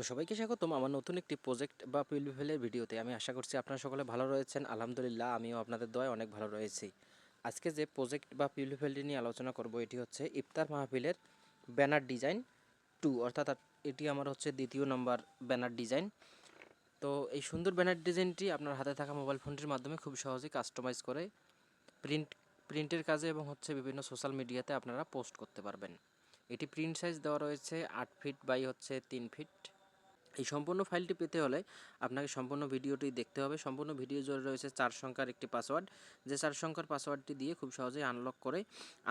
তো সবাইকে স্বাগতম আমার নতুন একটি প্রজেক্ট বা পিলবিফেলের ভিডিওতে। আমি আশা করছি আপনারা সকলে ভালো রয়েছেন। আলহামদুলিল্লাহ, আমিও আপনাদের দয় অনেক ভালো রয়েছি। আজকে যে প্রজেক্ট বা পিলবিফেলটি নিয়ে আলোচনা করব, এটি হচ্ছে ইফতার মাহফিলের ব্যানার ডিজাইন টু। অর্থাৎ এটি আমার হচ্ছে দ্বিতীয় নম্বর ব্যানার ডিজাইন। তো এই সুন্দর ব্যানার ডিজাইনটি আপনার হাতে থাকা মোবাইল ফোনটির মাধ্যমে খুব সহজেই কাস্টমাইজ করে প্রিন্ট প্রিন্টের কাজে এবং হচ্ছে বিভিন্ন সোশ্যাল মিডিয়াতে আপনারা পোস্ট করতে পারবেন। এটি প্রিন্ট সাইজ দেওয়া রয়েছে আট ফিট বাই হচ্ছে তিন ফিট এই সম্পূর্ণ ফাইলটি পেতে হলে আপনাকে সম্পূর্ণ ভিডিওটি দেখতে হবে। সম্পূর্ণ ভিডিও জুড়ে রয়েছে চার সংখ্যার একটি পাসওয়ার্ড যে চার সংখ্যার পাসওয়ার্ডটি দিয়ে খুব সহজেই আনলক করে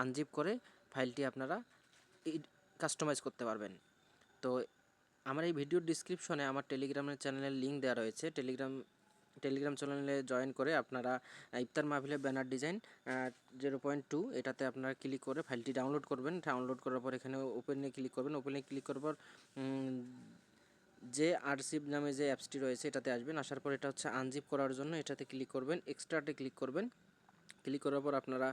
আনজিপ করে ফাইলটি আপনারা কাস্টমাইজ করতে পারবেন। তো আমার এই ভিডিওর ডিসক্রিপশনে আমার টেলিগ্রামের চ্যানেলের লিঙ্ক দেওয়া রয়েছে। টেলিগ্রাম টেলিগ্রাম চ্যানেলে জয়েন করে আপনারা ইফতার মাহফিলের banner design zero point two এটাতে আপনারা ক্লিক করে ফাইলটি ডাউনলোড করবেন। ডাউনলোড করার পর এখানে ওপেনে ক্লিক করবেন। ওপেনে ক্লিক করার পর যে আরসিপ নামে যে অ্যাপসটি রয়েছে, এটাতে আসবেন। আসার পর এটা হচ্ছে আনজিপ করার জন্য এটাতে ক্লিক করবেন। এক্সট্রাতে ক্লিক করবেন। ক্লিক করার পর আপনারা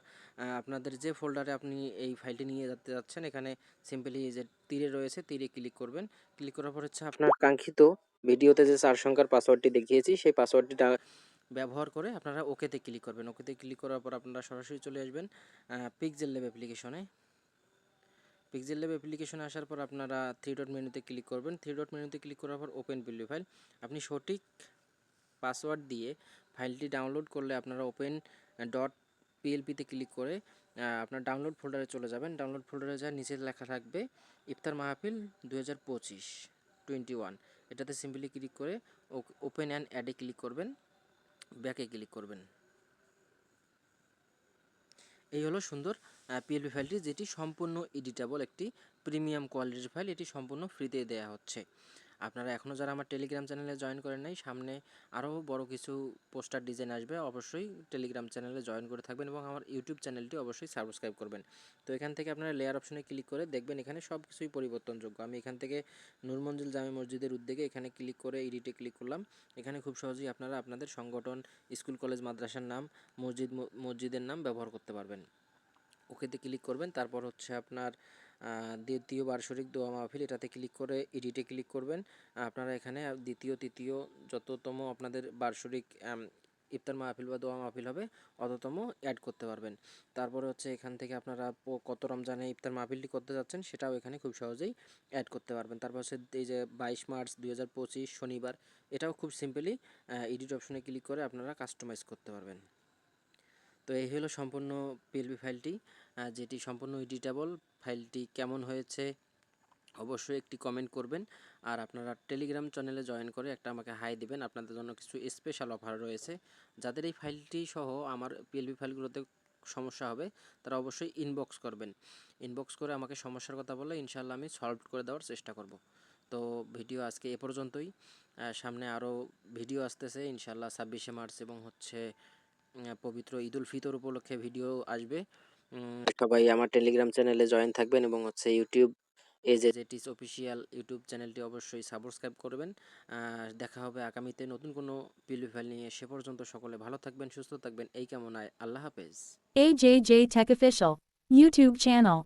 আপনাদের যে ফোল্ডারে আপনি এই ফাইলটি নিয়ে যেতে যাচ্ছেন, এখানে সিম্পলি যে তীরে রয়েছে, তীরে ক্লিক করবেন। ক্লিক করার পর হচ্ছে আপনার কাঙ্ক্ষিত ভিডিওতে যে চার সংখ্যার পাসওয়ার্ডটি দেখিয়েছি, সেই পাসওয়ার্ডটি ব্যবহার করে আপনারা ওকেতে ক্লিক করবেন। ওকেতে ক্লিক করার পর আপনারা সরাসরি চলে আসবেন পিকজেল ল্যাব অ্যাপ্লিকেশনে পিক্সেল ল্যাব অ্যাপ্লিকেশনে আসার পর আপনারা থ্রি ডট মেনুতে ক্লিক করবেন। থ্রি ডট মেনুতে ক্লিক করার পর ওপেন পিলি ফাইল আপনি সঠিক পাসওয়ার্ড দিয়ে ফাইলটি ডাউনলোড করলে আপনারা ওপেন ডট পিএলপিতে ক্লিক করে আপনার ডাউনলোড ফোল্ডারে চলে যাবেন। ডাউনলোড ফোল্ডারে যা নিচে লেখা থাকবে, ইফতার মাহফিল দু হাজার পঁচিশ টোয়েন্টি ওয়ান এটাতে সিম্পলি ক্লিক করে ওপেন অ্যান্ড অ্যাডে ক্লিক করবেন ব্যাকে ক্লিক করবেন। এই হলো সুন্দর পিএলপি ফাইলটি যেটি সম্পূর্ণ এডিটেবল একটি প্রিমিয়াম কোয়ালিটির ফাইল এটি সম্পূর্ণ ফ্রিতে দেওয়া হচ্ছে। আপনারা এখনও যারা আমার টেলিগ্রাম চ্যানেলে জয়েন করেন নাই, সামনে আরও বড় কিছু পোস্টার ডিজাইন আসবে, অবশ্যই টেলিগ্রাম চ্যানেলে জয়েন করে থাকবেন এবং আমার ইউটিউব চ্যানেলটি অবশ্যই সাবস্ক্রাইব করবেন। তো এখান থেকে আপনারা লেয়ার অপশনে ক্লিক করে দেখবেন এখানে সব কিছুই পরিবর্তনযোগ্য। আমি এখান থেকে নূরমঞ্জিল জামে মসজিদের উদ্যোগে এখানে ক্লিক করে এডিটে ক্লিক করলাম। এখানে খুব সহজেই আপনারা আপনাদের সংগঠন স্কুল কলেজ মাদ্রাসার নাম, মসজিদ, মসজিদের নাম ব্যবহার করতে পারবেন। ওকেতে ক্লিক করবেন, তারপর হচ্ছে আপনার দ্বিতীয় বার্ষিক দোয়া মাহফিল এটাতে ক্লিক করে এডিটে ক্লিক করবেন। আপনারা এখানে দ্বিতীয় তৃতীয় যততম আপনাদের বার্ষিক আম, ইফতার মাহফিল বা দোয়া মাহফিল হবে অততম অ্যাড করতে পারবেন। তারপরে হচ্ছে এখান থেকে আপনারা কত রমজানে ইফতার মাহফিলটি করতে যাচ্ছেন সেটাও এখানে খুব সহজেই অ্যাড করতে পারবেন। তারপর হচ্ছে এই যে বাইশ মার্চ দুই হাজার পঁচিশ শনিবার এটাও খুব সিম্পলি এডিট অপশনে ক্লিক করে আপনারা কাস্টমাইজ করতে পারবেন। তো এই হলো সম্পূর্ণ পিএলপি ফাইলটি। যেটি সম্পূর্ণ এডিটেবল ফাইলটি কেমন হয়েছে অবশ্যই একটি কমেন্ট করবেন। আর আপনারা টেলিগ্রাম চ্যানেলে জয়েন করে একটা আমাকে হাই দিবেন। আপনাদের জন্য কিছু স্পেশাল অফার রয়েছে। যাদের এই ফাইলটি সহ আমার পিএলপি ফাইলগুলোতে সমস্যা হবে, তারা অবশ্যই ইনবক্স করবেন। ইনবক্স করে আমাকে সমস্যার কথা বললে ইনশাল্লাহ আমি সলভ করে দেওয়ার চেষ্টা করব। তো ভিডিও আজকে এ পর্যন্তই। সামনে আরও ভিডিও আসতেছে ইনশাল্লাহ ছাব্বিশে মার্চ এবং হচ্ছে পবিত্র ঈদ উল ফিতর উপলক্ষে ভিডিও আসবে। সবাই আমার টেলিগ্রাম চ্যানেলে জয়েন থাকবেন এবং হচ্ছে ইউটিউব এজ এটিস অফিসিয়াল ইউটিউব চ্যানেলটি অবশ্যই সাবস্ক্রাইব করবেন। দেখা হবে আগামীতে নতুন কোনো পিলি ফাইল নিয়ে। সে পর্যন্ত সকলে ভালো থাকবেন সুস্থ থাকবেন। এই কামনায় আল্লাহ হাফেজ। এই J J Tech official YouTube channel.